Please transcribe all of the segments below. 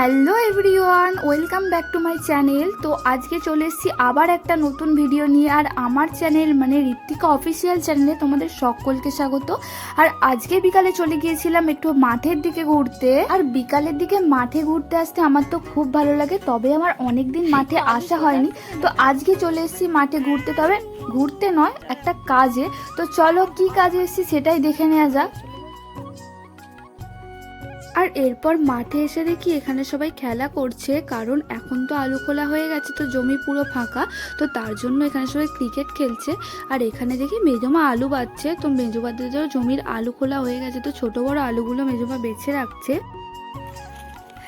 Hello everyone, welcome back to my channel. তো আজকে চলে এসেছি আবার একটা নতুন ভিডিও নিয়ে, আর আমার চ্যানেল মানে ঋত্বিকা অফিসিয়াল চ্যানেলে তোমাদের সকলকে স্বাগত। আর আজকে বিকালে চলে গিয়েছিলাম একটু মাঠের দিকে ঘুরতে, আর বিকালের দিকে মাঠে ঘুরতে আসতে আমার তো খুব ভালো লাগে, তবে আমার অনেক দিন মাঠে আসা হয়নি। তো আজকে চলে এসেছি মাঠে ঘুরতে, তবে ঘুরতে নয়, একটা কাজে। তো চলো কি কাজে এসেছি সেটাই দেখে নেওয়া যাক। আর এরপর মাঠে এসে দেখি এখানে সবাই খেলা করছে, কারণ এখন তো আলু খোলা হয়ে গেছে, তো জমি পুরো ফাঁকা, তো তার জন্য এখানে সবাই ক্রিকেট খেলছে। আর এখানে দেখি মেজমা আলু বাচ্ছে তো মেজুবাদের জমির আলু খোলা হয়ে গেছে, তো ছোট বড় আলুগুলো মেজমা বেছে রাখছে।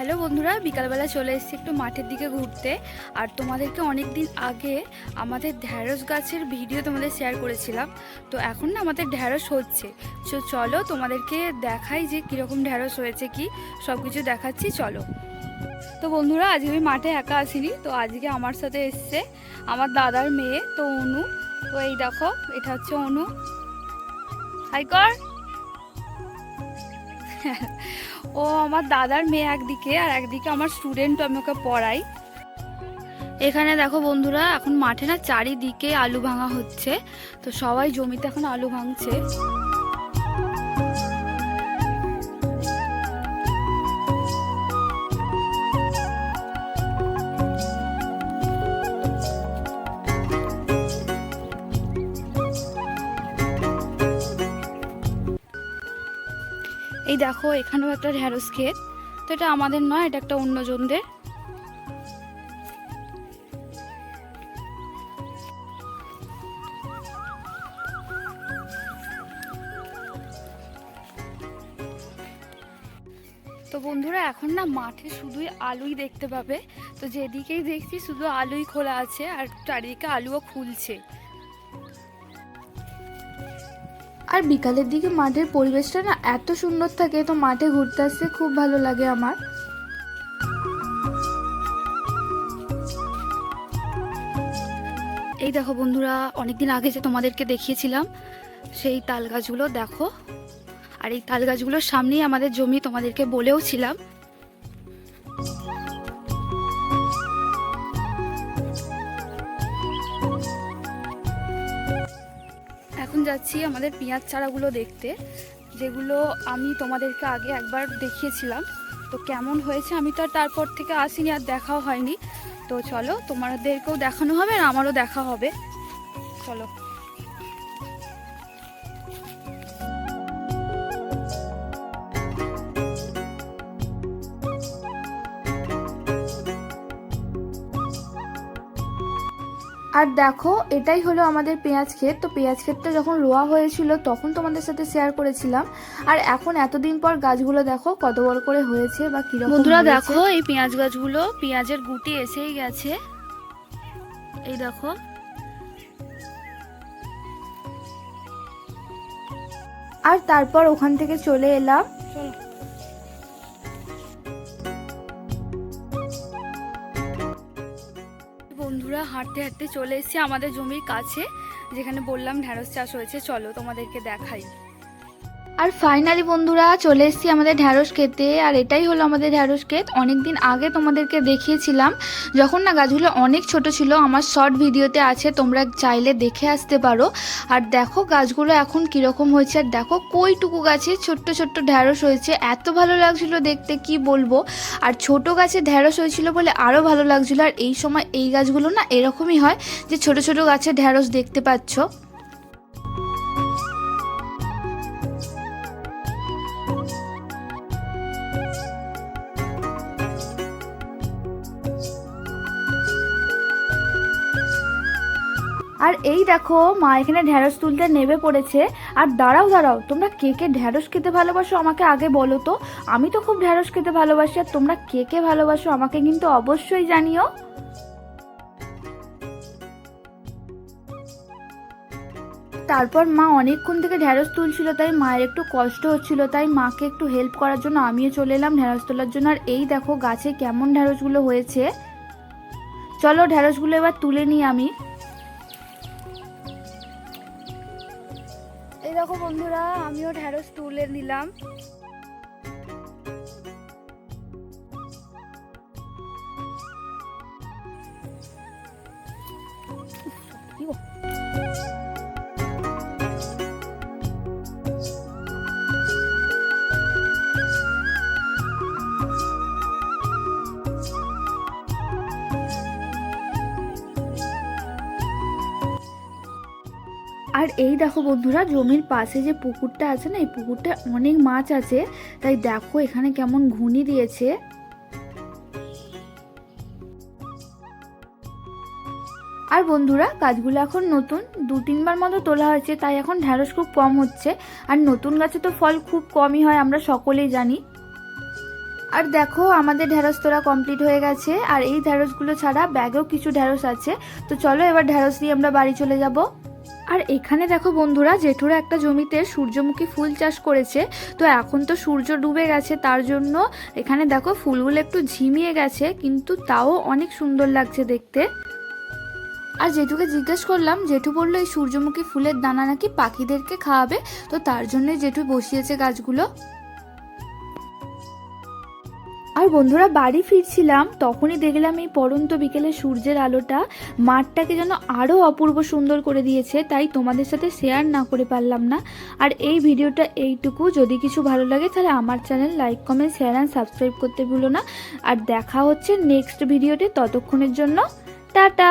হ্যালো বন্ধুরা, বিকালবেলা চলে এসেছি একটু মাঠের দিকে ঘুরতে। আর তোমাদেরকে অনেক দিন আগে আমাদের ঢ্যাঁড়স গাছের ভিডিও তোমাদের শেয়ার করেছিলাম। তো এখন না আমাদের ঢ্যাঁড়স হচ্ছে। তো চলো তোমাদেরকে দেখাই যে কীরকম ঢ্যাঁড়স হয়েছে কি সব কিছু দেখাচ্ছি, চলো। তো বন্ধুরা, আজকে আমি মাঠে একা আসিনি, তো আজকে আমার সাথে এসছে আমার দাদার মেয়ে, তো অনু। তো এই দেখো, এটা হচ্ছে অনু। হাই কর। ও আমার দাদার মেয়ে একদিকে আর একদিকে আমার স্টুডেন্ট আমি ওকে পড়াই। এখানে দেখো বন্ধুরা, এখন মাঠে না চারিদিকে আলু ভাঙা হচ্ছে, তো সবাই জমিতে এখন আলু ভাঙছে। এই দেখো, এখানেও একটা ঢ্যাঁড়স ক্ষেত। তো এটা আমাদের নয়, এটা একটা অন্যজনদের তো বন্ধুরা, এখন না মাঠে শুধুই আলুই দেখতে পাবে। তো যেদিকেই দেখছি শুধু আলুই খোলা আছে, আর চারিদিকে আলুও খুলছে। আর বিকালের দিকে মাঠের পরিবেশটা না এত সুন্দর থাকে, তো মাঠে ঘুরতে আসতে খুব ভালো লাগে আমার। এই দেখো বন্ধুরা, অনেকদিন আগে যে তোমাদেরকে দেখিয়েছিলাম, সেই তাল গাছগুলো দেখো। আর এই তাল গাছগুলোর সামনেই আমাদের জমি তোমাদেরকে বলেও ছিলাম যাচ্ছি আমাদের পেঁয়াজ চারাগুলো দেখতে, যেগুলো আমি তোমাদেরকে আগে একবার দেখিয়েছিলাম। তো কেমন হয়েছে আমি তো আর তারপর থেকে আসিনি, আর দেখাও হয়নি। তো চলো তোমাদেরকেও দেখানো হবে আর আমারও দেখা হবে। চলো। আর দেখো এটাই হলো আমাদের পেঁয়াজ ক্ষেত। তো পেঁয়াজ ক্ষেতটা যখন রোয়া হয়েছিল তখন তোমাদের সাথে শেয়ার করেছিলাম। আর এখন এতদিন পর গাছগুলো দেখো কত বড় করে হয়েছে বা কীরকম বন্ধুরা দেখো এই পেঁয়াজ গাছগুলো পেঁয়াজের গুটি এসেই গেছে। এই দেখো। আর তারপর ওখান থেকে চলে এলাম। হাঁটতে হাঁটতে চলে এসেছি আমাদের জমির কাছে, যেখানে বললাম ঢ্যাঁড়স চাষ হয়েছে। চলো তোমাদেরকে দেখাই। আর ফাইনালি বন্ধুরা চলে এসেছি আমাদের ঢ্যাঁড়স খেতে, আর এটাই হলো আমাদের ঢ্যাঁড়স ক্ষেত। অনেকদিন আগে তোমাদেরকে দেখিয়েছিলাম, যখন না গাছগুলো অনেক ছোট ছিল, আমার শর্ট ভিডিওতে আছে, তোমরা চাইলে দেখে আসতে পারো। আর দেখো গাছগুলো এখন কীরকম হয়েছে, আর দেখো কইটুকু গাছে ছোট্ট ছোট্ট ঢ্যাঁড়স হয়েছে। এত ভালো লাগছিল দেখতে, কি বলব? আর ছোট গাছে ঢ্যাঁড়স হয়েছিল বলে আরও ভালো লাগছিল। আর এই সময় এই গাছগুলো না এরকমই হয় যে ছোট ছোট গাছে ঢ্যাঁড়স দেখতে পাচ্ছ। আর এই দেখো, মা এখানে ঢ্যাঁড়স তুলতে নেমে পড়েছে। আর দাঁড়াও দাঁড়াও, তোমরা কে কে ঢ্যাঁড়স খেতে ভালোবাসো আমাকে আগে বলো তো। আমি তো খুব ঢ্যাঁড়স খেতে ভালোবাসি আর তোমরা কে কে ভালোবাসো আমাকে কিন্তু অবশ্যই জানিও। তারপর মা অনেকক্ষণ থেকে ঢ্যাঁড়স তুলছিল, তাই মায়ের একটু কষ্ট হচ্ছিল, তাই মাকে একটু হেল্প করার জন্য আমিও চলে এলাম ঢ্যাঁড়স তোলার জন্য। আর এই দেখো, গাছে কেমন ঢ্যাঁড়সগুলো হয়েছে। চলো ঢ্যাঁড়সগুলো এবার তুলে নিই আমি। এই দেখো বন্ধুরা আমিও ঢ্যাঁড়স তুলে নিলাম। আর এই দেখো বন্ধুরা, জমির পাশে যে পুকুরটা আছে না, এই পুকুরটা অনেক মাছ আছে। তাই দেখো এখানে কেমন ঘুনি দিয়েছে। আর বন্ধুরা, গাছগুলো এখন নতুন। দু তিনবার মতো তোলা হয়েছে, তাই এখন ঢ্যাঁড়স খুব কম হচ্ছে। আর নতুন গাছে তো ফল খুব কমই হয়, আমরা সকলেই জানি। আর দেখো, আমাদের ঢ্যাঁড়স তোলা কমপ্লিট হয়ে গেছে। আর এই ঢ্যাঁড়সগুলো ছাড়া ব্যাগেও কিছু ঢ্যাঁড়স আছে। তো চলো এবার ঢ্যাঁড়স দিয়ে আমরা বাড়ি চলে যাব। আর এখানে দেখো বন্ধুরা, জেঠুরা একটা জমিতে সূর্যমুখী ফুল চাষ করেছে। তো এখন তো সূর্য ডুবে গেছে, তার জন্য এখানে দেখো ফুলগুলো একটু ঝিমিয়ে গেছে, কিন্তু তাও অনেক সুন্দর লাগছে দেখতে। আর জেঠুকে জিজ্ঞেস করলাম, জেঠু বলল, এই সূর্যমুখী ফুলের দানা নাকি পাখিদেরকে খাওয়াবে? তো তার জন্যই জেঠু বসিয়েছে গাছগুলো। আর বন্ধুরা বাড়ি ফিরছিলাম, তখনই দেখলাম এই পরন্ত বিকেলে সূর্যের আলোটা মাঠটাকে যেন আরও অপূর্ব সুন্দর করে দিয়েছে, তাই তোমাদের সাথে শেয়ার না করে পারলাম না। আর এই ভিডিওটা এইটুকু, যদি কিছু ভালো লাগে তাহলে আমার channel like comment share and subscribe করতে ভুলো না। আর দেখা হচ্ছে নেক্সট ভিডিওতে ততক্ষণের জন্য, টাটা!